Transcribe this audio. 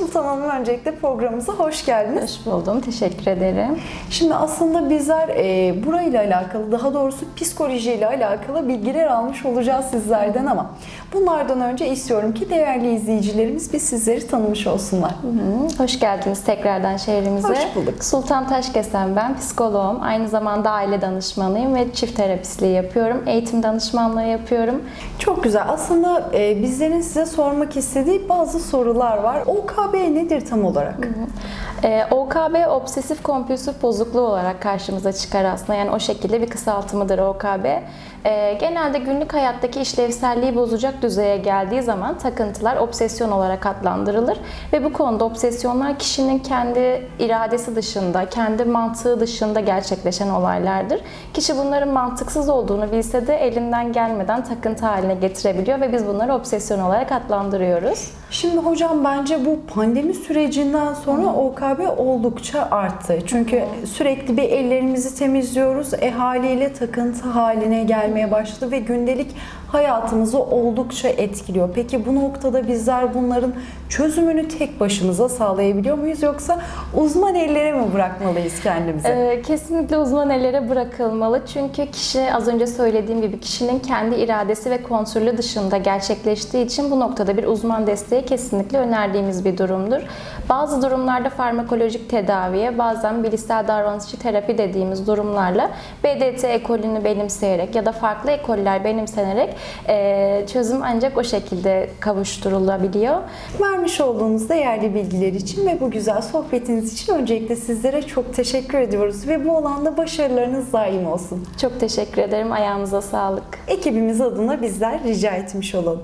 Sultan Hanım öncelikle programımıza hoş geldiniz. Hoş buldum. Teşekkür ederim. Şimdi aslında bizler e, burayla alakalı, daha doğrusu psikolojiyle alakalı bilgiler almış olacağız sizlerden ama bunlardan önce istiyorum ki değerli izleyicilerimiz biz sizleri tanımış olsunlar. Hı, Hoş geldiniz tekrardan şehrimize. Hoş bulduk. Sultan Taşkesen ben. Psikoloğum. Aynı zamanda aile danışmanıyım ve çift terapistliği yapıyorum. Eğitim danışmanlığı yapıyorum. Çok güzel. Aslında e, bizlerin size sormak istediği bazı sorular var. OKB nedir tam olarak? Ee, OKB obsesif kompulsif bozukluğu olarak karşımıza çıkar aslında. Yani o şekilde bir kısaltımıdır OKB. Ee, genelde günlük hayattaki işlevselliği bozacak düzeye geldiği zaman takıntılar obsesyon olarak adlandırılır. Ve bu konuda obsesyonlar kişinin kendi iradesi dışında, kendi mantığı dışında gerçekleşen olaylardır. Kişi bunların mantıksız olduğunu bilse de elinden gelmeden takıntı haline getirebiliyor ve biz bunları obsesyon olarak adlandırıyoruz. Şimdi hocam bence bu pandemi sürecinden sonra OKB oldukça arttı. Çünkü sürekli bir ellerimizi temizliyoruz. E haliyle takıntı haline gelmeye başladı ve gündelik hayatımızı oldukça etkiliyor. Peki bu noktada bizler bunların çözümünü tek başımıza sağlayabiliyor muyuz yoksa uzman ellere mi bırakmalıyız kendimizi? Ee, kesinlikle uzman ellere bırakılmalı. Çünkü kişi az önce söylediğim gibi kişinin kendi iradesi ve kontrolü dışında gerçekleştiği için bu noktada bir uzman desteği kesinlikle önerdiğimiz bir durumdur. Bazı durumlarda farmakolojik tedaviye, bazen bilişsel davranışçı terapi dediğimiz durumlarla BDT ekolünü benimseyerek ya da farklı ekoller benimsenerek e, çözüm ancak o şekilde kavuşturulabiliyor. Vermiş olduğunuz değerli bilgiler için ve bu güzel sohbetiniz için öncelikle sizlere çok teşekkür ediyoruz ve bu alanda başarılarınız daim olsun. Çok teşekkür ederim. Ayağınıza sağlık. Ekibimiz adına bizler rica etmiş olalım.